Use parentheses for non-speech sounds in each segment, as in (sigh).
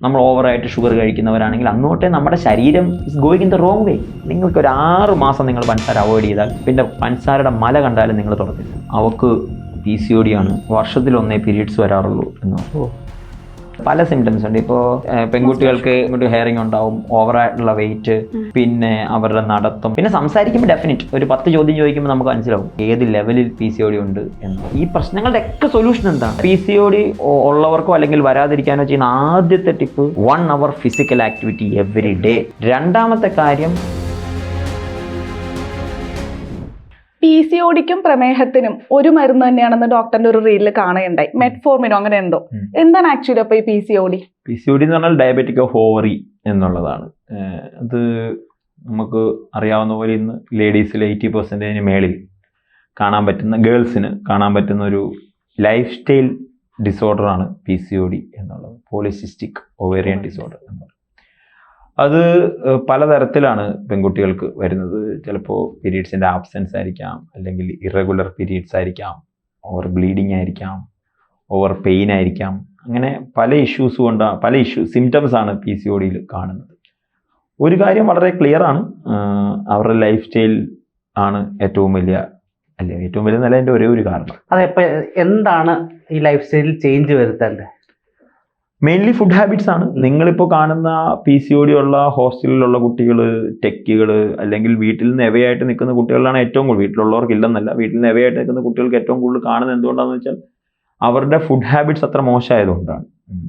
നമ്മൾ ഓവറായിട്ട് ഷുഗർ കഴിക്കുന്നവരാണെങ്കിൽ അങ്ങോട്ടേ നമ്മുടെ ശരീരം is going in the wrong way നിങ്ങൾക്ക് ഒരു ആറ് മാസം നിങ്ങൾ പഞ്ചസാര അവോയ്ഡ് ചെയ്താൽ പിന്നെ പഞ്ചസാരയുടെ മല കണ്ടാലും നിങ്ങൾ തുറത്തില്ല അവക്ക് പി സി ഒ ഡി ആണ്. വർഷത്തിലൊന്നേ പീരീഡ്സ് വരാറുള്ളൂ എന്ന്. പല സിംറ്റംസ് ഉണ്ട്. ഇപ്പോൾ പെൺകുട്ടികൾക്ക് ഇങ്ങോട്ട് ഹെയറിങ് ഉണ്ടാവും ഓവറായിട്ടുള്ള വെയിറ്റ് പിന്നെ അവരുടെ നടത്തും. പിന്നെ സംസാരിക്കുമ്പോൾ ഡെഫിനറ്റ് ഒരു പത്ത് ചോദ്യം ചോദിക്കുമ്പോൾ നമുക്ക് മനസ്സിലാവും ഏത് ലെവലിൽ പി സി ഒ ഡി ഉണ്ട് എന്ന്. ഈ പ്രശ്നങ്ങളുടെ ഒക്കെ സൊല്യൂഷൻ എന്താണ്? പി സി ഒ ഡി ഉള്ളവർക്കോ അല്ലെങ്കിൽ വരാതിരിക്കാനോ ചെയ്യുന്ന ആദ്യത്തെ ടിപ്പ് വൺ അവർ ഫിസിക്കൽ ആക്ടിവിറ്റി എവറി ഡേ രണ്ടാമത്തെ കാര്യം പി സി ഒടിക്കും പ്രമേഹത്തിനും ഒരു മരുന്ന് തന്നെയാണെന്ന് ഡോക്ടറിന്റെ ഒരു റീലിൽ കാണുകയുണ്ടായി. മെറ്റ്ഫോർമിനോ അങ്ങനെ എന്തോ. എന്താണ് ആക്ച്വലി അപ്പൊ ഈ P C O D P C O D എന്ന് പറഞ്ഞാൽ ഡയബറ്റിക് ഓഫ് ഓവറി എന്നുള്ളതാണ് അത് നമുക്ക് അറിയാവുന്ന പോലെ ഇന്ന് ലേഡീസിൽ എയ്റ്റി പെർസെന്റേജിന് മേളിൽ കാണാൻ പറ്റുന്ന ഗേൾസിന് കാണാൻ പറ്റുന്ന ഒരു ലൈഫ് സ്റ്റൈൽ ഡിസോർഡറാണ് പി സി ഒ ഡി എന്നുള്ളത്. പോളിസിസ്റ്റിക് ഒവേറിയൻ ഡിസോർഡർ എന്നുള്ളത് അത് പലതരത്തിലാണ് പെൺകുട്ടികൾക്ക് വരുന്നത്. ചിലപ്പോൾ പീരീഡ്സിന്റെ ആബ്സെൻസ് ആയിരിക്കാം അല്ലെങ്കിൽ ഇറഗുലർ പീരീഡ്സ് ആയിരിക്കാം ഓവർ ബ്ലീഡിങ് ആയിരിക്കാം ഓവർ പെയിൻ ആയിരിക്കാം. അങ്ങനെ പല ഇഷ്യൂസ് കൊണ്ടാണ് പല ഇഷ്യൂ സിംറ്റംസ് ആണ് പി സി ഒ ഡിയിൽ കാണുന്നത്. ഒരു കാര്യം വളരെ ക്ലിയർ ആണ്. അവരുടെ ലൈഫ് സ്റ്റൈൽ ആണ് ഏറ്റവും വലിയ അല്ലെ ഏറ്റവും വലിയ നില എന്റെ ഒരേ ഒരു കാരണം. അതെ എന്താണ് ഈ ലൈഫ് സ്റ്റൈലിൽ ചേഞ്ച് വരുത്തേണ്ടത്? മെയിൻലി ഫുഡ് ഹാബിറ്റ്സ് ആണ്. നിങ്ങളിപ്പോൾ കാണുന്ന പി സി ഒ ഡി ഉള്ള ഹോസ്റ്റലിലുള്ള കുട്ടികൾ ടെക്കുകൾ അല്ലെങ്കിൽ വീട്ടിൽ നിന്ന് എവയായിട്ട് നിൽക്കുന്ന കുട്ടികളാണ് ഏറ്റവും കൂടുതൽ. വീട്ടിലുള്ളവർക്ക് ഇല്ലെന്നല്ല. വീട്ടിൽ നിന്ന് എവയായിട്ട് നിൽക്കുന്ന കുട്ടികൾക്ക് ഏറ്റവും കൂടുതൽ കാണുന്നത് എന്തുകൊണ്ടാണെന്ന് വെച്ചാൽ അവരുടെ ഫുഡ് ഹാബിറ്റ്സ് അത്ര മോശമായതുകൊണ്ടാണ്.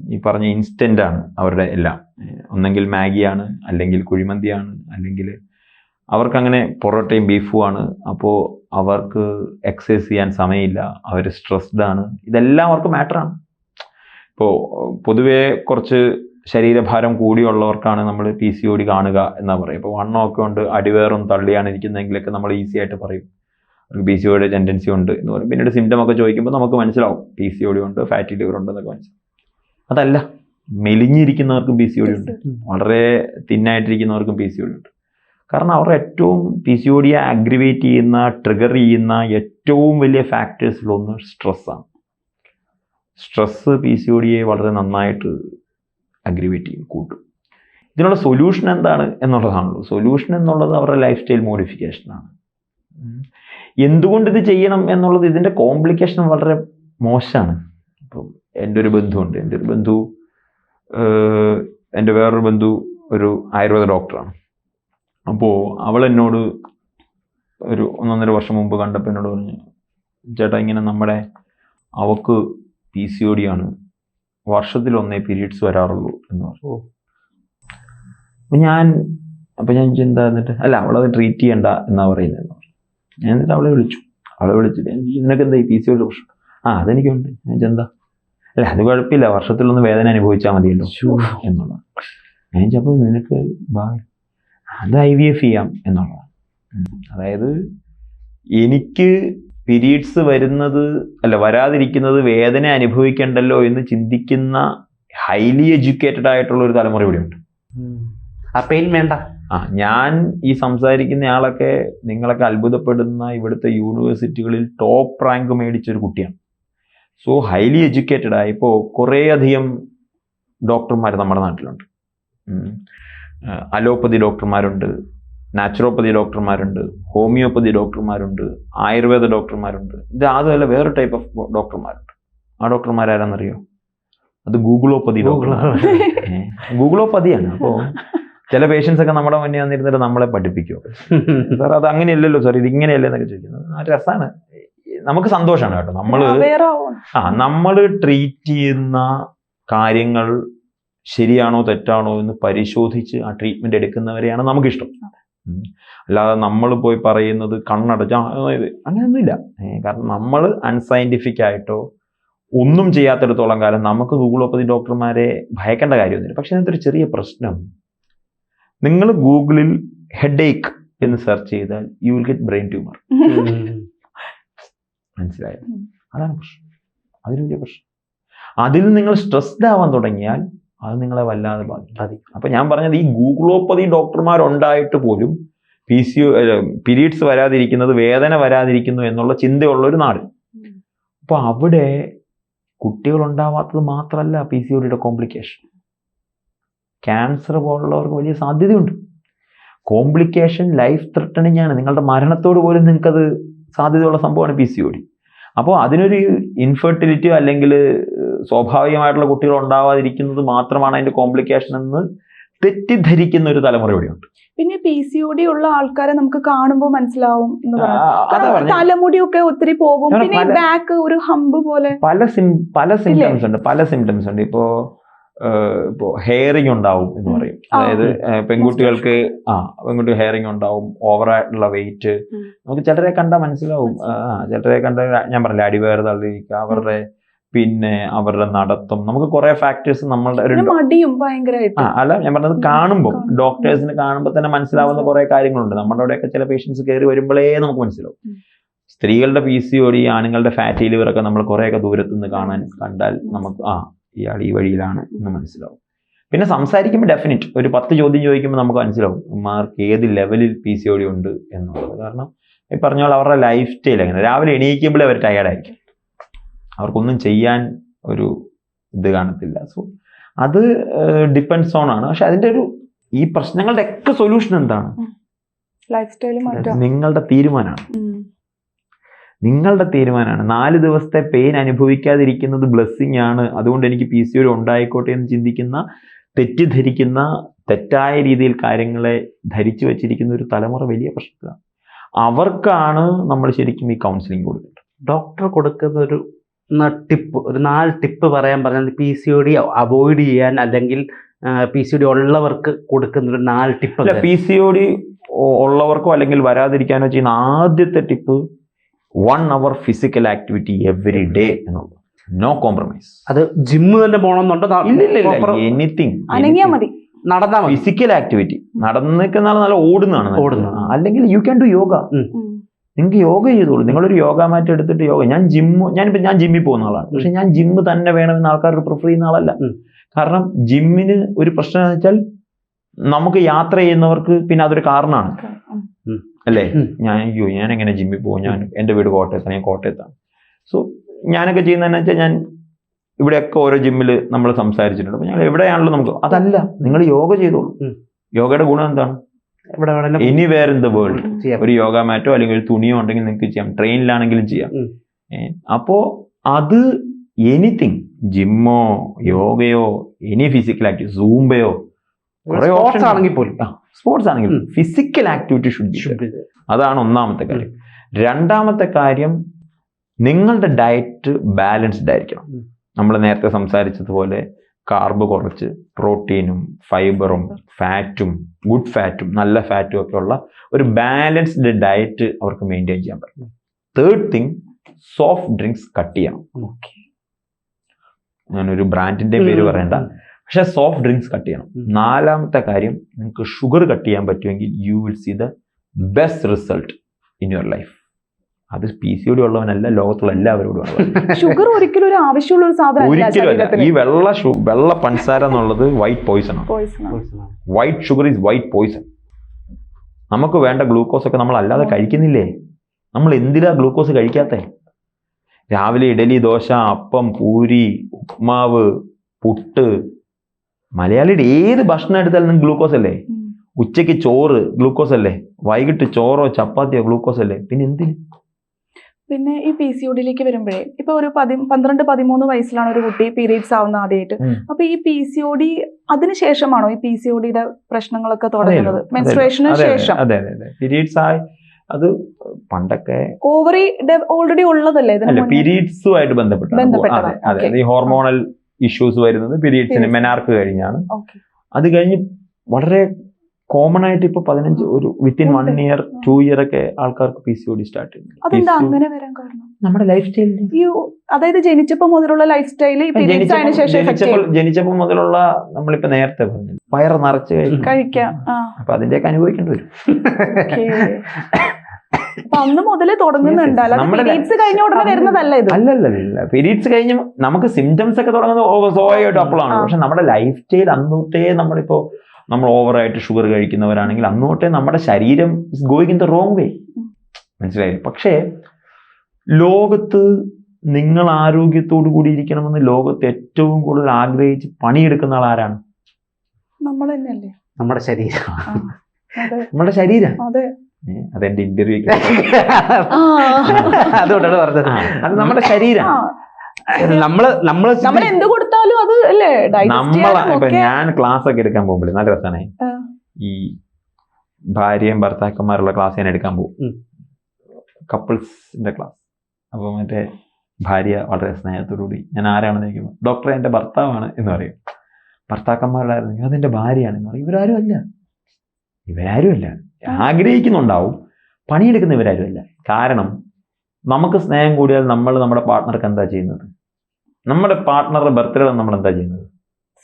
ഈ പറഞ്ഞ ഇൻസ്റ്റന്റ് ആണ് അവരുടെ എല്ലാം. ഒന്നെങ്കിൽ മാഗിയാണ് അല്ലെങ്കിൽ കുഴിമന്തിയാണ് അല്ലെങ്കിൽ അവർക്കങ്ങനെ പൊറോട്ടയും ബീഫും ആണ്. അപ്പോൾ അവർക്ക് എക്സസൈസ് ചെയ്യാൻ സമയമില്ല. അവർ സ്ട്രെസ്ഡ് ആണ്. ഇതെല്ലാം അവർക്ക് മാറ്ററാണ് ഇപ്പോൾ പൊതുവേ കുറച്ച് ശരീരഭാരം കൂടിയുള്ളവർക്കാണ് നമ്മൾ പി സി ഒ ഡി കാണുക എന്നാ പറയും ഇപ്പോൾ വണ്ണമൊക്കെ ഉണ്ട് അടിവേറും തള്ളിയാണ് ഇരിക്കുന്നതെങ്കിലൊക്കെ നമ്മൾ ഈസി ആയിട്ട് പറയും. അവർക്ക് പി സി ഒയുടെ ടെൻഡൻസി ഉണ്ട് എന്ന് പറയും. പിന്നീട് സിംറ്റം ഒക്കെ ചോദിക്കുമ്പോൾ നമുക്ക് മനസ്സിലാവും പി സി ഒ ഡി ഉണ്ട് ഫാറ്റി ലിവർ ഉണ്ട് എന്നൊക്കെ മനസ്സിലാവും. അതല്ല മെലിഞ്ഞിരിക്കുന്നവർക്കും പി സി ഒ ഡി ഉണ്ട്. വളരെ തിന്നായിട്ടിരിക്കുന്നവർക്കും പി സി ഒ ഡി ഉണ്ട്. കാരണം അവർ ഏറ്റവും പി സി ഒ ഡിയെ അഗ്രിവേറ്റ് ചെയ്യുന്ന ട്രിഗർ ചെയ്യുന്ന ഏറ്റവും വലിയ ഫാക്ടേഴ്സിലൊന്ന് സ്ട്രെസ്സാണ് സ്ട്രെസ്സ് പി സി ഒ ഡിയെ വളരെ നന്നായിട്ട് അഗ്രിവേറ്റ് ചെയ്യും കൂട്ടും. ഇതിനുള്ള സൊല്യൂഷൻ എന്താണ് എന്നുള്ളതാണല്ലോ. സൊല്യൂഷൻ എന്നുള്ളത് അവരുടെ ലൈഫ് സ്റ്റൈൽ മോഡിഫിക്കേഷനാണ്. എന്തുകൊണ്ട് ഇത് ചെയ്യണം എന്നുള്ളത് ഇതിന്റെ കോംപ്ലിക്കേഷൻ വളരെ മോശമാണ്. ഇപ്പം എന്റെ ഒരു ബന്ധുവുണ്ട്. എന്റെ ഒരു ബന്ധു എന്റെ വേറൊരു ബന്ധു ഒരു ആയുർവേദ ഡോക്ടറാണ്. അപ്പോൾ അവൾ എന്നോട് ഒരു ഒന്നൊന്നര വർഷം മുമ്പ് കണ്ടപ്പോൾ എന്നോട് പറഞ്ഞു ചേട്ടാ ഇങ്ങനെ നമ്മുടെ അവക്ക് പി സി ഒ ഡി ആണ്. വർഷത്തിൽ ഒന്നേ പീരീഡ്സ് വരാറുള്ളൂ എന്ന് പറഞ്ഞു. അപ്പം ഞാൻ അപ്പം ഞാൻ ചിന്ത എന്താ എന്നിട്ട് അല്ല അവളത് ട്രീറ്റ് ചെയ്യണ്ട എന്നാ പറയുന്നത്. ഞാൻ എന്നിട്ട് അവളെ വിളിച്ചു. അവളെ വിളിച്ചിട്ട് ഞാൻ നിനക്ക് എന്താ ഈ പി സി ഒ ഡി പ്രശ്നം? ആ അതെനിക്കുണ്ട്. ഞാൻ എന്താ? അല്ല അത് കുഴപ്പമില്ല. വർഷത്തിലൊന്ന് വേദന അനുഭവിച്ചാൽ മതിയല്ലോ എന്നുള്ളത്. ഞാൻ ചോദിച്ചപ്പോൾ നിനക്ക് അത് ഐ വി എഫ് ചെയ്യാം എന്നുള്ളതാണ്. അതായത് എനിക്ക് പീരീഡ്സ് വരുന്നത് അല്ല വരാതിരിക്കുന്നത് വേദന അനുഭവിക്കണ്ടല്ലോ എന്ന് ചിന്തിക്കുന്ന ഹൈലി എഡ്യൂക്കേറ്റഡ് ആയിട്ടുള്ള ഒരു തലമുറ ഇവിടെയുണ്ട്. ആ പെയിൻ വേണ്ട. ആ ഞാൻ ഈ സംസാരിക്കുന്ന ആളൊക്കെ നിങ്ങളൊക്കെ അത്ഭുതപ്പെടുന്ന ഇവിടുത്തെ യൂണിവേഴ്സിറ്റികളിൽ ടോപ്പ് റാങ്ക് മേടിച്ച ഒരു കുട്ടിയാണ്. സോ ഹൈലി എഡ്യൂക്കേറ്റഡ് ആയി ഇപ്പോൾ കുറേയധികം ഡോക്ടർമാർ നമ്മുടെ നാട്ടിലുണ്ട്. അലോപ്പതി ഡോക്ടർമാരുണ്ട് നാച്ചുറോപ്പതി ഡോക്ടർമാരുണ്ട് ഹോമിയോപ്പതി ഡോക്ടർമാരുണ്ട് ആയുർവേദ ഡോക്ടർമാരുണ്ട്. ഇത് അതുമല്ല വേറെ ടൈപ്പ് ഓഫ് ഡോക്ടർമാരുണ്ട്. ആ ഡോക്ടർമാരാരെന്നറിയോ അത് ഗൂഗിളോപ്പതി ഗൂഗിളോപ്പതിയാണ്. അപ്പോൾ ചില പേഷ്യൻസ് ഒക്കെ നമ്മുടെ മുന്നേ വന്നിരുന്നിട്ട് നമ്മളെ പഠിപ്പിക്കും. സാർ അത് അങ്ങനെയല്ലല്ലോ സാർ ഇത് ഇങ്ങനെയല്ലേ എന്നൊക്കെ ചോദിക്കുന്നത്. ആ രസമാണ് നമുക്ക് സന്തോഷമാണ് കേട്ടോ. നമ്മൾ. ആ നമ്മൾ ട്രീറ്റ് ചെയ്യുന്ന കാര്യങ്ങൾ ശരിയാണോ തെറ്റാണോ എന്ന് പരിശോധിച്ച് ആ ട്രീറ്റ്മെന്റ് എടുക്കുന്നവരെയാണ് നമുക്കിഷ്ടം. അല്ലാതെ നമ്മൾ പോയി പറയുന്നത് കണ്ണടച്ച അങ്ങനെയൊന്നുമില്ല. കാരണം നമ്മൾ അൺസയന്റിഫിക് ആയിട്ടോ ഒന്നും ചെയ്യാത്തിടത്തോളം കാലം നമുക്ക് ഗൂഗിളോപ്പതി ഡോക്ടർമാരെ ഭയക്കേണ്ട കാര്യമൊന്നുമില്ല. പക്ഷെ അതിനകത്തൊരു ചെറിയ പ്രശ്നം. നിങ്ങൾ ഗൂഗിളിൽ ഹെഡ് ഏക്ക് എന്ന് സെർച്ച് ചെയ്താൽ you will get brain tumour മനസ്സിലായോ. അതാണ് പ്രശ്നം. അതൊരു വലിയ പ്രശ്നം. അതിൽ നിങ്ങൾ സ്ട്രെസ്ഡ് ആവാൻ തുടങ്ങിയാൽ അത് നിങ്ങളെ വല്ലാതെ ബാധിക്കും. അപ്പം ഞാൻ പറഞ്ഞത് ഈ ഗൂഗിളോപ്പതി ഡോക്ടർമാരുണ്ടായിട്ട് പോലും പി സി പീരീഡ്സ് വരാതിരിക്കുന്നത് വേദന വരാതിരിക്കുന്നു എന്നുള്ള ചിന്തയുള്ള ഒരു നാട്. അപ്പോൾ അപ്പൊ അവിടെ കുട്ടികൾ ഉണ്ടാവാത്തത് മാത്രമല്ല പി സി ഒഡിയുടെ കോംപ്ലിക്കേഷൻ. ക്യാൻസർ പോലുള്ളവർക്ക് വലിയ സാധ്യതയുണ്ട്. കോംപ്ലിക്കേഷൻ ലൈഫ് ത്രെട്ടണിങ് ആണ് നിങ്ങളുടെ മരണത്തോട് പോലും നിങ്ങൾക്കത് സാധ്യതയുള്ള സംഭവമാണ് പി സി ഒ ഡി അപ്പോൾ അതിനൊരു ഇൻഫെർട്ടിലിറ്റിയോ അല്ലെങ്കിൽ സ്വാഭാവികമായിട്ടുള്ള കുട്ടികൾ ഉണ്ടാവാതിരിക്കുന്നത് മാത്രമാണ് അതിന്റെ കോംപ്ലിക്കേഷൻ എന്ന് തെറ്റിദ്ധരിക്കുന്ന ഒരു തലമുറ ഇവിടെയുണ്ട്. പിന്നെ പി സി ഒ ഡി ഉള്ള ആൾക്കാരെ നമുക്ക് കാണുമ്പോൾ മനസ്സിലാവും തലമുടിയൊക്കെ ഒത്തിരി പോകും. പിന്നെ ബാക്ക് ഒരു ഹമ്പ് പോലെ. പല സിം പല സിംറ്റംസ് ഉണ്ട് പല സിംറ്റംസ് ഉണ്ട്. ഇപ്പോ ഇപ്പോ ഹെയറിങ് ഉണ്ടാവും എന്ന് പറയും. അതായത് പെൺകുട്ടികൾക്ക് ആ പെൺകുട്ടി ഹെയറിങ് ഉണ്ടാവും ഓവറായിട്ടുള്ള വെയിറ്റ്. നമുക്ക് ചിലരെ കണ്ടാൽ മനസ്സിലാവും. ചിലരെ കണ്ട ഞാൻ പറഞ്ഞില്ല അടിവേർ തള്ളിയിരിക്കുക അവരുടെ പിന്നെ അവരുടെ നടത്തും. നമുക്ക് കുറെ ഫാക്ടേഴ്സ് നമ്മളുടെ ഒരു മടിയും ഭയങ്കരമായിട്ട് അല്ല ഞാൻ പറഞ്ഞത് കാണുമ്പോൾ കാണും. ഡോക്ടേഴ്സിന് കാണുമ്പോൾ തന്നെ മനസ്സിലാവുന്ന കുറെ കാര്യങ്ങളുണ്ട്. നമ്മുടെ അവിടെയൊക്കെ ചില പേഷ്യൻസ് കയറി വരുമ്പോഴേ നമുക്ക് മനസ്സിലാവും. സ്ത്രീകളുടെ പി സി ഓടി ആണുങ്ങളുടെ ഫാറ്റി ലിവർ ഒക്കെ നമ്മൾ കുറേയൊക്കെ ദൂരത്തു നിന്ന് കാണാൻ കണ്ടാൽ നമുക്ക് ആ ഇയാൾ ഈ വഴിയിലാണ് എന്ന് മനസ്സിലാവും. പിന്നെ സംസാരിക്കുമ്പോൾ ഡെഫിനറ്റ് ഒരു പത്ത് ചോദ്യം ചോദിക്കുമ്പോൾ നമുക്ക് മനസ്സിലാവും മാർക്ക് ഏത് ലെവലിൽ പി സി ഒ ഡി ഉണ്ട്? എന്നുള്ളത്. കാരണം ഈ പറഞ്ഞ പോലെ അവരുടെ ലൈഫ് സ്റ്റൈൽ എങ്ങനെ? രാവിലെ എണീക്കുമ്പോഴേ അവർ ടയേർഡായിരിക്കും അവർക്കൊന്നും ചെയ്യാൻ ഒരു ഇത് കാണത്തില്ല. സോ അത് ഡിപ്പെൻഡ്സ് ഓൺ ആണ്. പക്ഷെ അതിന്റെ ഒരു ഈ പ്രശ്നങ്ങളുടെ ഒക്കെ സൊല്യൂഷൻ എന്താണ്? ലൈഫ് സ്റ്റൈൽ നിങ്ങളുടെ തീരുമാനമാണ്. നിങ്ങളുടെ തീരുമാനമാണ്. നാല് ദിവസത്തെ പെയിൻ അനുഭവിക്കാതിരിക്കുന്നത് ബ്ലെസ്സിങ് ആണ്. അതുകൊണ്ട് എനിക്ക് പി സി ഒ ഉണ്ടായിക്കോട്ടെ എന്ന് ചിന്തിക്കുന്ന തെറ്റിദ്ധരിക്കുന്ന തെറ്റായ രീതിയിൽ കാര്യങ്ങളെ ധരിച്ചു വെച്ചിരിക്കുന്ന ഒരു തലമുറ വലിയ പ്രശ്നത്തിലാണ്. അവർക്കാണ് നമ്മൾ ശരിക്കും ഈ കൗൺസിലിംഗ് കൊടുക്കുന്നത് ഡോക്ടർ കൊടുക്കുന്ന ഒരു ടിപ്പ് ഒരു നാല് ടിപ്പ് പറയാൻ പറഞ്ഞാൽ P C O D avoid ചെയ്യാൻ അല്ലെങ്കിൽ പി സി ഒ ഡി ഉള്ളവർക്ക് കൊടുക്കുന്ന ഒരു നാല് ടിപ്പ് അല്ല പി സി ഒ ഡി ഉള്ളവർക്കോ അല്ലെങ്കിൽ വരാതിരിക്കാനോ ചെയ്യുന്ന ആദ്യത്തെ ടിപ്പ് വൺ അവർ ഫിസിക്കൽ ആക്ടിവിറ്റി എവറി ഡേ എന്നുള്ളത്. നോ കോംപ്രമൈസ് അത് ജിമ്മ് തന്നെ പോകണമെന്നുണ്ടോ? എനിത്തിങ് അനങ്ങിയാൽ മതി. നടന്നാൽ ഫിസിക്കൽ ആക്ടിവിറ്റി നടന്നിരിക്കുന്ന ആൾ നല്ല ഓടുന്നതാണ് ഓടുന്നത് അല്ലെങ്കിൽ യു ക്യാൻ ഡു യോഗ. നിങ്ങൾക്ക് യോഗ ചെയ്തോളൂ. നിങ്ങളൊരു യോഗ മാറ്റ് എടുത്തിട്ട് യോഗ ഞാൻ ജിമ്മ് ഞാനിപ്പോൾ ഞാൻ ജിമ്മിൽ പോകുന്ന ആളാണ്. പക്ഷെ ഞാൻ ജിമ്മ് തന്നെ വേണമെന്ന് ആൾക്കാർക്ക് പ്രിഫർ ചെയ്യുന്ന ആളല്ല. കാരണം ജിമ്മിന് ഒരു പ്രശ്നം എന്ന് വെച്ചാൽ നമുക്ക് യാത്ര ചെയ്യുന്നവർക്ക് പിന്നെ അതൊരു കാരണമാണ്. അല്ലേ? ഞാൻ അയ്യോ ഞാൻ എങ്ങനെ ജിമ്മിൽ പോകും? ഞാൻ എന്റെ വീട് കോട്ടയത്താണ്. ഞാൻ കോട്ടയത്താണ്. സോ ഞാനൊക്കെ ചെയ്യുന്നതെന്ന് വെച്ചാൽ ഞാൻ ഇവിടെയൊക്കെ ഓരോ ജിമ്മിൽ നമ്മൾ സംസാരിച്ചിട്ടുണ്ട്. അപ്പോൾ ഞങ്ങൾ എവിടെയാണല്ലോ നമുക്ക് അതല്ല നിങ്ങൾ യോഗ ചെയ്തോളൂ. യോഗയുടെ ഗുണം എന്താണ്? വേറെ anywhere in the world ഒരു യോഗ മാറ്റോ അല്ലെങ്കിൽ ഒരു തുണിയോ ഉണ്ടെങ്കിൽ നിങ്ങൾക്ക് ചെയ്യാം. ട്രെയിനിലാണെങ്കിലും ചെയ്യാം. അപ്പോ അത് എനിത്തിങ് ജിമ്മോ യോഗയോ എനി ഫിസിക്കൽ ആക്ടിവിറ്റി സൂംബയോ സ്പോർട്സ് ആണെങ്കിൽ പോലും. സ്പോർട്സ് ആണെങ്കിൽ ഫിസിക്കൽ ആക്ടിവിറ്റി ഷുഡ് അതാണ് ഒന്നാമത്തെ കാര്യം. രണ്ടാമത്തെ കാര്യം നിങ്ങളുടെ ഡയറ്റ് ബാലൻസ്ഡ് ആയിരിക്കണം നമ്മൾ നേരത്തെ സംസാരിച്ചതുപോലെ കാർബ് കുറച്ച് പ്രോട്ടീനും ഫൈബറും ഫാറ്റും ഗുഡ് ഫാറ്റും നല്ല ഫാറ്റും ഒക്കെ ഉള്ള ഒരു ബാലൻസ്ഡ് ഡയറ്റ് അവർക്ക് മെയിന്റെയിൻ ചെയ്യാൻ പറ്റും. Third thing soft drinks cut ചെയ്യണം. ഞാനൊരു ബ്രാൻഡിന്റെ പേര്. പറയണ്ട. പക്ഷെ സോഫ്റ്റ് ഡ്രിങ്ക്സ് കട്ട് ചെയ്യണം. നാലാമത്തെ കാര്യം നിങ്ങൾക്ക് ഷുഗർ കട്ട് ചെയ്യാൻ പറ്റുമെങ്കിൽ you will see the best result in your life അത് പി സി ഒടി ഉള്ളവനല്ല ലോകത്തുള്ള എല്ലാവരോടും ഷുഗർ ഒരിക്കലും ഒരു ആവശ്യമുള്ള ഒരു ഒരിക്കലും അല്ല. ഈ വെള്ള വെള്ള പഞ്ചസാര എന്നുള്ളത് white poison. White sugar is white poison നമുക്ക് വേണ്ട ഗ്ലൂക്കോസ് ഒക്കെ നമ്മൾ അല്ലാതെ കഴിക്കുന്നില്ലേ? നമ്മൾ എന്തിനാ ഗ്ലൂക്കോസ് കഴിക്കാത്തേ? രാവിലെ ഇഡലി ദോശ അപ്പം പൂരി ഉപ്മാവ് പുട്ട്. മലയാളിയുടെ ഏത് ഭക്ഷണം എടുത്താലും നിങ്ങൾക്ക് ഗ്ലൂക്കോസ് അല്ലേ. ഉച്ചയ്ക്ക് ചോറ് ഗ്ലൂക്കോസ് അല്ലേ? വൈകിട്ട് ചോറോ ചപ്പാത്തിയോ ഗ്ലൂക്കോസ് അല്ലേ? പിന്നെ എന്തിന്? പിന്നെ ഈ പി സി ഒഡിയിലേക്ക് വരുമ്പോഴേ ഇപ്പൊ ഒരു പതി പന്ത്രണ്ട് പതിമൂന്ന് വയസ്സിലാണ് ഒരു കുട്ടി പീരീഡ്സ് ആവുന്ന ആദ്യമായിട്ട്. അപ്പൊ ഈ പി സി ഒ ഡി അതിനുശേഷമാണോ ഈ പി സി ഒ ഡിയുടെ പ്രശ്നങ്ങളൊക്കെ തുടങ്ങുന്നത്? മെൻസ്ട്രേഷന് ശേഷം. പീരീഡ്സ് ആയി അത് പണ്ടൊക്കെ ഓവറി ഓൾറെഡി ഉള്ളതല്ലേ? പീരീഡ്സുമായിട്ട് ബന്ധപ്പെട്ട് ഈ ഹോർമോണൽ ഇഷ്യൂസ് വരുന്നത് പീരീഡ്സിന്. മെനാർക്ക് കഴിഞ്ഞാണ്. അത് കഴിഞ്ഞ് വളരെ കോമൺ ആയിട്ട് ഇപ്പൊ പതിനഞ്ച് ഒരു within one year two year ഒക്കെ ആൾക്കാർക്ക് P C O D start ചെയ്യുന്നു അങ്ങനെ വരാൻ കാരണം? നമ്മുടെ ലൈഫ് സ്റ്റൈലിൽ അതായത് ജനിച്ചപ്പോ മുതലുള്ള ലൈഫ് സ്റ്റൈൽ ജനിച്ചപ്പോൾ ജനിച്ചപ്പോൾ മുതലുള്ള നമ്മളിപ്പോ നേരത്തെ പറഞ്ഞു. വയറ് നിറച്ച് കഴിക്കും. അപ്പൊ അതിന്റെയൊക്കെ അനുഭവിക്കേണ്ടി വരും. (laughs) അന്ന് മുതലേ തുടങ്ങുന്നുണ്ട്. പീരീഡ്സ് കഴിഞ്ഞ ഉടനെ വരുന്നതല്ല ഇത്. അല്ലല്ല പീരീഡ്സ് കഴിഞ്ഞ് നമുക്ക് സിംറ്റംസ് ഒക്കെ തുടങ്ങുന്നത് സ്വാഭാവികമായിട്ട് അപ്പോഴാണ്. പക്ഷെ നമ്മുടെ ലൈഫ് സ്റ്റൈൽ അന്നൂട്ടേ നമ്മളിപ്പോ നമ്മൾ ഓവറായിട്ട് ഷുഗർ കഴിക്കുന്നവരാണെങ്കിൽ അന്നോട്ടേ നമ്മുടെ ശരീരം is going in the wrong way മനസ്സിലായില്ലേ പക്ഷേ ലോകത്ത് നിങ്ങൾ ആരോഗ്യത്തോടു കൂടി ഇരിക്കണമെന്ന് ലോകത്ത് ഏറ്റവും കൂടുതൽ ആഗ്രഹിച്ച് പണിയെടുക്കുന്ന ആൾ ആരാണ്? നമ്മൾ തന്നെയല്ലേ? നമ്മുടെ ശരീരം. നമ്മുടെ ശരീരം. അതെ. അതെന്റെ ഇന്റർവ്യൂ (laughs) അതുകൊണ്ടാണ് പറഞ്ഞത്. അത് നമ്മുടെ ശരീരം. (laughs) നമ്മൾ നമ്മൾ (laughs) നമ്മൾ എന്ത് കൊടുത്താലും അത് അല്ലേ? നമ്മളെ ഇപ്പൊ ഞാൻ ക്ലാസ് ഒക്കെ എടുക്കാൻ പോകുമ്പോൾ നല്ല രസമാണ്. ഈ ഭാര്യയും ഭർത്താക്കന്മാരുള്ള ക്ലാസ് ഞാൻ എടുക്കാൻ പോകും. കപ്പിൾസിന്റെ ക്ലാസ്. അപ്പൊ മറ്റേ ഭാര്യ വളരെ സ്നേഹത്തോടുകൂടി ഞാൻ ആരാണെന്ന് ചോദിക്കുമ്പോൾ ഡോക്ടറെ എന്റെ ഭർത്താവാണ് എന്ന് പറയും. ഭർത്താക്കന്മാരുണ്ടായിരുന്നെങ്കിൽ അതെന്റെ ഭാര്യയാണ് എന്ന് പറയും. ഇവരാരും അല്ല. ഇവരാരും അല്ല. ആഗ്രഹിക്കുന്നുണ്ടാവും. പണിയെടുക്കുന്ന ഇവരാരും അല്ല. കാരണം നമുക്ക് സ്നേഹം കൂടിയാൽ നമ്മൾ നമ്മുടെ പാർട്ട്ണർക്ക് എന്താ ചെയ്യുന്നത്? നമ്മുടെ പാർട്ട്ണറുടെ ബർത്ത്ഡേ നമ്മൾ എന്താ ചെയ്യുന്നത്?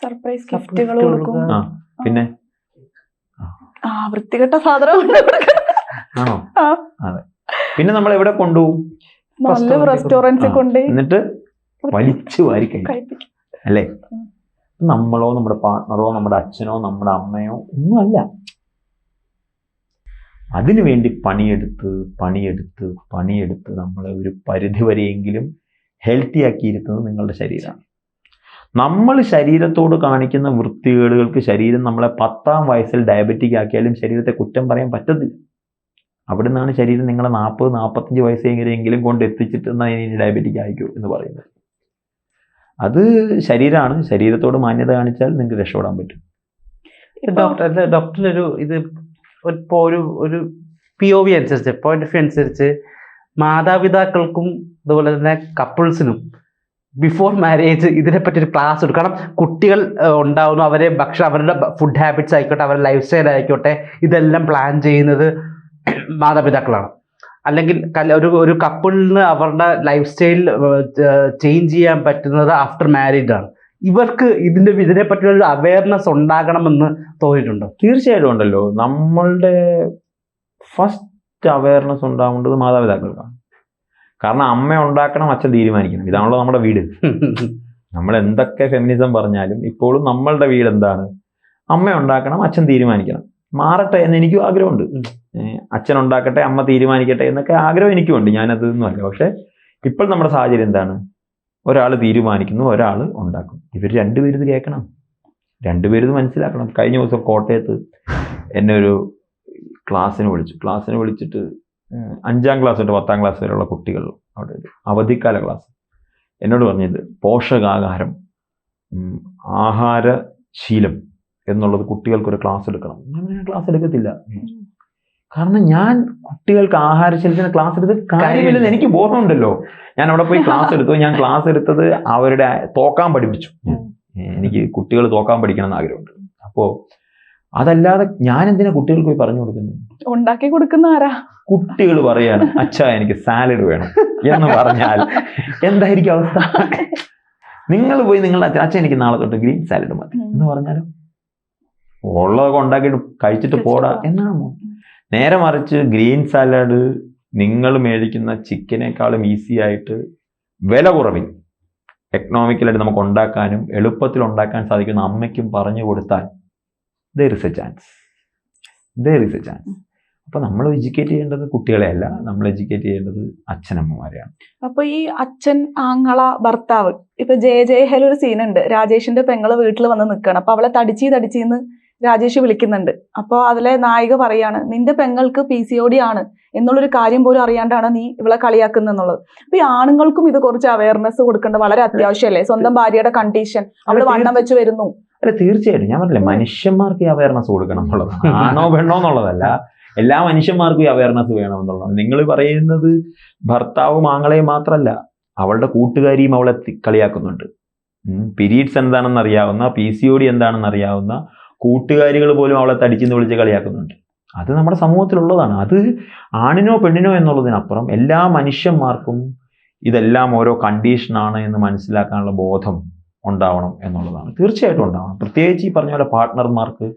സർപ്രൈസ് ഗിഫ്റ്റുകൾ കൊടുക്കും. ആ പിന്നെ? ആ വൃത്തികെട്ട സാധനം കൊടുക്കും. ആണോ? അതെ. പിന്നെ നമ്മൾ എവിടെ കൊണ്ടുപോകും? നല്ല റെസ്റ്റോറന്റ്സിൽ. എന്നിട്ട് വലിച്ചു വാരി കഴിക്കും. അല്ലേ? നമ്മളോ നമ്മുടെ പാർട്ണറോ നമ്മുടെ അച്ഛനോ നമ്മുടെ അമ്മയോ ഒന്നുമല്ല. അതിനു വേണ്ടി പണിയെടുത്ത് പണിയെടുത്ത് പണിയെടുത്ത് നമ്മളെ ഒരു പരിധി വരെയെങ്കിലും ഹെൽത്തി ആക്കിയിരുത്തുന്നത് നിങ്ങളുടെ ശരീരമാണ്. നമ്മൾ ശരീരത്തോട് കാണിക്കുന്ന വൃത്തികേടുകൾക്ക് ശരീരം നമ്മളെ പത്താം വയസ്സിൽ ഡയബറ്റിക് ആക്കിയാലും ശരീരത്തെ കുറ്റം പറയാൻ പറ്റത്തില്ല. അവിടെ നിന്നാണ് ശരീരം നിങ്ങളെ നാൽപ്പത് നാൽപ്പത്തഞ്ച് വയസ്സെങ്കിലും കൊണ്ട് എത്തിച്ചിട്ട് എന്നാൽ ഇനി ഡയബറ്റിക് ആയിക്കോ എന്ന് പറയുന്നത്. അത് ശരീരമാണ് ശരീരത്തോട് മാന്യത കാണിച്ചാൽ നിങ്ങൾക്ക് രക്ഷപ്പെടാൻ പറ്റും. ഡോക്ടർ ഒരു ഇത് ഇപ്പോൾ ഒരു ഒരു പി ഒ വി അനുസരിച്ച് പോയിന്റ് ഓഫ് വ്യൂ അനുസരിച്ച് മാതാപിതാക്കൾക്കും അതുപോലെ തന്നെ കപ്പിൾസിനും ബിഫോർ മാരേജ് ഇതിനെപ്പറ്റി ഒരു ക്ലാസ് എടുക്കണം കുട്ടികൾ ഉണ്ടാവുന്നു. അവരെ ഭക്ഷണം അവരുടെ ഫുഡ് ഹാബിറ്റ്സ് ആയിക്കോട്ടെ അവരുടെ ലൈഫ് സ്റ്റൈൽ ആയിക്കോട്ടെ ഇതെല്ലാം പ്ലാൻ ചെയ്യുന്നത് മാതാപിതാക്കളാണ്. അല്ലെങ്കിൽ ഒരു ഒരു കപ്പിളിന് അവരുടെ ലൈഫ് സ്റ്റൈൽ ചേഞ്ച് ചെയ്യാൻ പറ്റുന്നത് ആഫ്റ്റർ മാരേജ് ആണ്. ഇവർക്ക് ഇതിന്റെ ഇതിനെപ്പറ്റിയുള്ള ഒരു അവയർനെസ് ഉണ്ടാകണമെന്ന് തോന്നിയിട്ടുണ്ടോ. തീർച്ചയായിട്ടും ഉണ്ടല്ലോ. നമ്മളുടെ ഫസ്റ്റ് അവയർനെസ് ഉണ്ടാവേണ്ടത് മാതാപിതാക്കൾക്കാണ്. കാരണം അമ്മ ഉണ്ടാക്കണം അച്ഛൻ തീരുമാനിക്കണം. ഇതാണല്ലോ നമ്മുടെ വീട്. (laughs) നമ്മൾ എന്തൊക്കെ ഫെമിനിസം പറഞ്ഞാലും ഇപ്പോഴും നമ്മളുടെ വീട് എന്താണ്? അമ്മ ഉണ്ടാക്കണം അച്ഛൻ തീരുമാനിക്കണം. മാറട്ടെ എന്ന് എനിക്കും ആഗ്രഹമുണ്ട്. അച്ഛൻ ഉണ്ടാക്കട്ടെ അമ്മ തീരുമാനിക്കട്ടെ എന്നൊക്കെ ആഗ്രഹം എനിക്കും എനിക്കുമുണ്ട്. ഞാനത് അല്ല. പക്ഷെ ഇപ്പോൾ നമ്മുടെ സാഹചര്യം എന്താണ്? ഒരാൾ തീരുമാനിക്കുന്നു ഒരാൾ ഉണ്ടാക്കും. ഇവർ രണ്ടുപേരും ഇത് കേൾക്കണം. രണ്ടുപേരും ഇത് മനസ്സിലാക്കണം. കഴിഞ്ഞ ദിവസം കോട്ടയത്ത് എന്നെ ഒരു ക്ലാസ്സിന് വിളിച്ചു. ക്ലാസ്സിന് വിളിച്ചിട്ട് അഞ്ചാം ക്ലാസ് തൊട്ട് പത്താം ക്ലാസ് വരെയുള്ള കുട്ടികൾ അവിടെ അവധിക്കാല ക്ലാസ്. എന്നോട് പറഞ്ഞത് പോഷകാഹാരം ആഹാര ശീലം എന്നുള്ളത് കുട്ടികൾക്കൊരു ക്ലാസ് എടുക്കണം. ഞാൻ ക്ലാസ് എടുക്കത്തില്ല. കാരണം ഞാൻ കുട്ടികൾക്ക് ആഹാരശീലത്തിന് ക്ലാസ് എടുത്ത് കാര്യമില്ലെന്ന് എനിക്ക് ബോധമുണ്ടല്ലോ. ഞാൻ അവിടെ പോയി ക്ലാസ് എടുത്തു. ഞാൻ ക്ലാസ് എടുത്തത് അവരുടെ തോക്കാൻ പഠിപ്പിച്ചു. എനിക്ക് കുട്ടികൾ തോക്കാൻ പഠിക്കണം എന്ന് ആഗ്രഹമുണ്ട്. അപ്പോൾ അതല്ലാതെ ഞാൻ എന്തിനാ കുട്ടികൾക്ക് പോയി പറഞ്ഞു കൊടുക്കുന്നത് ഉണ്ടാക്കി കൊടുക്കുന്ന ആരാ? കുട്ടികൾ പറയാണ് അച്ഛാ എനിക്ക് സാലഡ് വേണം. എന്ന് പറഞ്ഞാൽ എന്തായിരിക്കും അവസ്ഥ? നിങ്ങൾ പോയി നിങ്ങളുടെ അച്ഛൻ അച്ഛൻ എനിക്ക് നാളെ തൊട്ട് ഗ്രീൻ സാലഡ് മതി. എന്ന് പറഞ്ഞാലും? ഉള്ളതൊക്കെ ഉണ്ടാക്കിയിട്ട് കഴിച്ചിട്ട് പോടാ എന്നാണോ നേരെ മറിച്ച് ഗ്രീൻ സാലഡ് നിങ്ങൾ മേടിക്കുന്ന ചിക്കനേക്കാളും ഈസി ആയിട്ട് വില കുറവിൽ എക്കണോമിക്കലായിട്ട് നമുക്ക് ഉണ്ടാക്കാനും എളുപ്പത്തിൽ ഉണ്ടാക്കാൻ സാധിക്കുന്ന അമ്മയ്ക്കും പറഞ്ഞു കൊടുത്താൽ there is a chance there is a chance അപ്പൊ നമ്മൾ എഡ്യൂക്കേറ്റ് ചെയ്യേണ്ടത് കുട്ടികളെ അല്ല നമ്മൾ എഡ്യൂക്കേറ്റ് ചെയ്യേണ്ടത് അച്ഛനമ്മമാരെയാണ്. അപ്പൊ ഈ അച്ഛൻ ആങ്ങള ഭർത്താവ് ഇപ്പൊ ജയ ജയ ഹേൽ ഒരു സീനുണ്ട് രാജേഷിന്റെ പെങ്ങൾ വീട്ടിൽ വന്ന് നിൽക്കണം അപ്പൊ അവളെ തടിച്ചി തടിച്ചിന്ന് രാജേഷ് വിളിക്കുന്നുണ്ട്. അപ്പോൾ അതിലെ നായിക പറയാണ് നിന്റെ പെങ്ങൾക്ക് പി സി ഒ ഡി ആണ്. എന്നുള്ളൊരു കാര്യം പോലും അറിയാണ്ടാണ് നീ ഇവളെ കളിയാക്കുന്നെന്നുള്ളത് അപ്പൊ ഈ ആണുങ്ങൾക്കും ഇത് കുറച്ച് അവയർനെസ് കൊടുക്കേണ്ട വളരെ അത്യാവശ്യമല്ലേ? സ്വന്തം ഭാര്യയുടെ കണ്ടീഷൻ അവൾ വണ്ണം വെച്ച് വരുന്നു. അല്ല തീർച്ചയായിട്ടും. ഞാൻ പറഞ്ഞില്ലേ മനുഷ്യന്മാർക്ക് ഈ അവയർനെസ് കൊടുക്കണം എന്നുള്ളതാണ്. (laughs) ആണോ പെണ്ണോ എന്നുള്ളതല്ല. എല്ലാ മനുഷ്യന്മാർക്കും ഈ അവയർനെസ് വേണം എന്നുള്ളത് നിങ്ങൾ പറയുന്നത് ഭർത്താവും ആങ്ങളെയും മാത്രമല്ല അവളുടെ കൂട്ടുകാരിയും അവളെ കളിയാക്കുന്നുണ്ട്. പീരീഡ്സ് എന്താണെന്ന് അറിയാവുന്ന പി സി ഒ ഡി എന്താണെന്ന് അറിയാവുന്ന കൂട്ടുകാരികൾ പോലും അവളെ തടിച്ചെന്ന് വിളിച്ച് കളിയാക്കുന്നുണ്ട്. അത് നമ്മുടെ സമൂഹത്തിലുള്ളതാണ്. അത് ആണിനോ പെണ്ണിനോ എന്നുള്ളതിനപ്പുറം എല്ലാ മനുഷ്യന്മാർക്കും ഇതെല്ലാം ഓരോ കണ്ടീഷനാണ് എന്ന് മനസ്സിലാക്കാനുള്ള ബോധം ഉണ്ടാവണം എന്നുള്ളതാണ്. തീർച്ചയായിട്ടും ഉണ്ടാവണം. പ്രത്യേകിച്ച് ഈ പറഞ്ഞ പോലെ പാർട്ട്ണർമാർക്ക്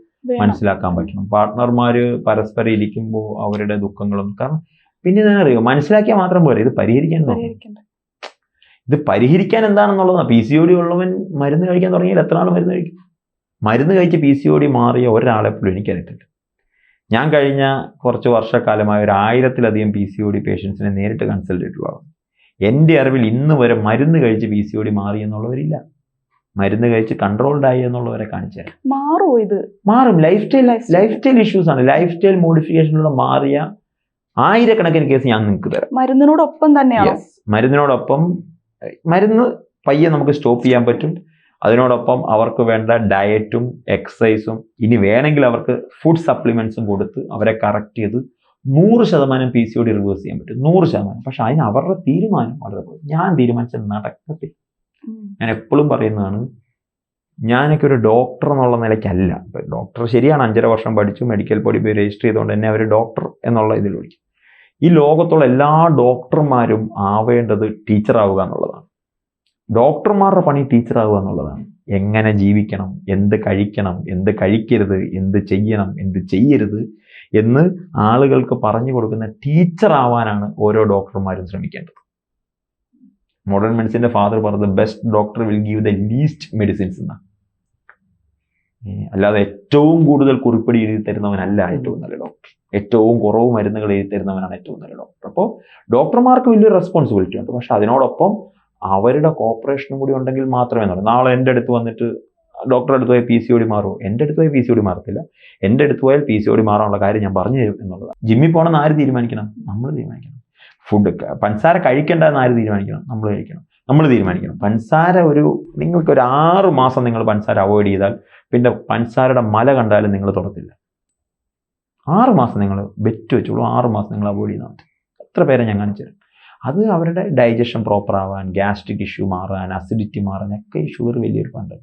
മനസ്സിലാക്കാൻ പറ്റണം. പാർട്ട്ണർമാര് പരസ്പരം ഇരിക്കുമ്പോൾ അവരുടെ ദുഃഖങ്ങളും കാരണം പിന്നെ ഞാൻ അറിയോ മനസ്സിലാക്കിയാൽ മാത്രം പോരെ. ഇത് പരിഹരിക്കാൻ ഇത് പരിഹരിക്കാൻ എന്താണെന്നുള്ളതാണ്. പി സി ഒ ഡി ഉള്ളവൻ മരുന്ന് കഴിക്കാൻ തുടങ്ങിയാൽ എത്ര ആൾ മരുന്ന് കഴിക്കും? മരുന്ന് കഴിച്ച് പി സി ഒ ഡി മാറിയ ഒരാളെ പോലും എനിക്കറിയത്തില്ല ഞാൻ കഴിഞ്ഞ കുറച്ച് വർഷക്കാലമായി ഒരു ആയിരത്തിലധികം പി സി ഒ ഡി പേഷ്യൻസിനെ നേരിട്ട് കൺസൾട്ട് ചെയ്തിട്ടുള്ളതാണ്. എന്റെ അറിവിൽ ഇന്ന് വരെ മരുന്ന് കഴിച്ച് പി സി ഒ ഡി മാറി എന്നുള്ളവരില്ല. മരുന്ന് കഴിച്ച് കൺട്രോൾഡ് ആയി എന്നുള്ളവരെ കാണിച്ചു തരാം. മാറുമോ ഇത്? മാറും. Life style life style issues ആണ്. ലൈഫ് സ്റ്റൈൽ മോഡിഫിക്കേഷനിലൂടെ മാറിയ ആയിരക്കണക്കിന് കേസ് ഞാൻ നിങ്ങൾക്ക് തരാം. മരുന്നിനോടൊപ്പം തന്നെയാണ്? മരുന്നിനോടൊപ്പം മരുന്ന് പയ്യെ നമുക്ക് സ്റ്റോപ്പ് ചെയ്യാൻ പറ്റും. അതിനോടൊപ്പം അവർക്ക് വേണ്ട ഡയറ്റും എക്സസൈസും ഇനി വേണമെങ്കിൽ അവർക്ക് ഫുഡ് സപ്ലിമെന്റ്സും കൊടുത്ത് അവരെ കറക്റ്റ് ചെയ്ത് നൂറ് ശതമാനം P C O D reverse ചെയ്യാൻ പറ്റും. നൂറ് ശതമാനം. പക്ഷെ അതിന് അവരുടെ തീരുമാനം വളരെ. ഞാൻ തീരുമാനിച്ചത് നടക്കത്തില്ല. ഞാൻ എപ്പോഴും പറയുന്നതാണ് ഞാനൊക്കെ ഒരു ഡോക്ടർ എന്നുള്ള നിലയ്ക്കല്ല. ഡോക്ടർ ശരിയാണ് അഞ്ചര വർഷം പഠിച്ചു മെഡിക്കൽ ബോഡി പോയി രജിസ്റ്റർ ചെയ്തുകൊണ്ട് തന്നെ അവർ ഡോക്ടർ എന്നുള്ള ഇതിൽ വിളിക്കും. ഈ ലോകത്തുള്ള എല്ലാ ഡോക്ടർമാരും ആവേണ്ടത് ടീച്ചർ ആവുക എന്നുള്ളതാണ്. ഡോക്ടർമാരുടെ പണി ടീച്ചർ ആവുക എന്നുള്ളതാണ്. എങ്ങനെ ജീവിക്കണം എന്ത് കഴിക്കണം എന്ത് കഴിക്കരുത് എന്ത് ചെയ്യണം എന്ത് ചെയ്യരുത് എന്ന് ആളുകൾക്ക് പറഞ്ഞു കൊടുക്കുന്ന ടീച്ചർ ആവാനാണ് ഓരോ ഡോക്ടർമാരും ശ്രമിക്കേണ്ടത്. മോഡേൺ മെഡിസിന്റെ ഫാദർ പറഞ്ഞത് best doctor will give the least medicines എന്നാണ് അല്ലാതെ ഏറ്റവും കൂടുതൽ കുറിപ്പടി എഴുതി തരുന്നവനല്ല ഏറ്റവും നല്ല ഡോക്ടർ ഏറ്റവും കുറവ് മരുന്നുകൾ എഴുതി തരുന്നവനാണ് ഏറ്റവും നല്ല ഡോക്ടർ അപ്പോൾ ഡോക്ടർമാർക്ക് വലിയൊരു റെസ്പോൺസിബിലിറ്റി ഉണ്ട്. പക്ഷെ അതിനോടൊപ്പം അവരുടെ കോപ്പറേഷനും കൂടി ഉണ്ടെങ്കിൽ മാത്രമേ നടക്കൂ നാളെ എന്റെ അടുത്ത് വന്നിട്ട് ഡോക്ടറെ അടുത്ത് പോയി പി സി ഓടി മാറുമോ എന്റെ അടുത്ത് പോയി പി സി ഓടി മാറത്തില്ല. എന്റെ അടുത്ത് പോയാൽ പി സി ഓടി മാറാനുള്ള കാര്യം ഞാൻ പറഞ്ഞു തരും എന്നുള്ളതാണ്. ജിമ്മിൽ പോകണമെന്ന് ആര് തീരുമാനിക്കണം? നമ്മൾ തീരുമാനിക്കണം. ഫുഡ് പഞ്ചസാര കഴിക്കേണ്ട എന്ന് ആര് തീരുമാനിക്കണം? നമ്മൾ കഴിക്കണം. നമ്മൾ തീരുമാനിക്കണം. പഞ്ചസാര ഒരു നിങ്ങൾക്ക് ഒരു ആറ് മാസം നിങ്ങൾ പഞ്ചസാര അവോയ്ഡ് ചെയ്താൽ പിന്നെ പഞ്ചസാരയുടെ മല കണ്ടാലും നിങ്ങൾ തുറത്തില്ല. ആറ് മാസം നിങ്ങൾ ബെറ്റ് വെച്ചോളൂ. ആറ് മാസം നിങ്ങൾ അവോയ്ഡ് ചെയ്താൽ മതി. എത്ര പേരെ ഞാൻ കാണിച്ചു തരാം. അത് അവരുടെ ഡൈജഷൻ പ്രോപ്പർ ആവാൻ ഗ്യാസ്ട്രിക് ഇഷ്യൂ മാറാൻ അസിഡിറ്റി മാറാൻ ഒക്കെ ഷുഗർ വലിയൊരു പണ്ട്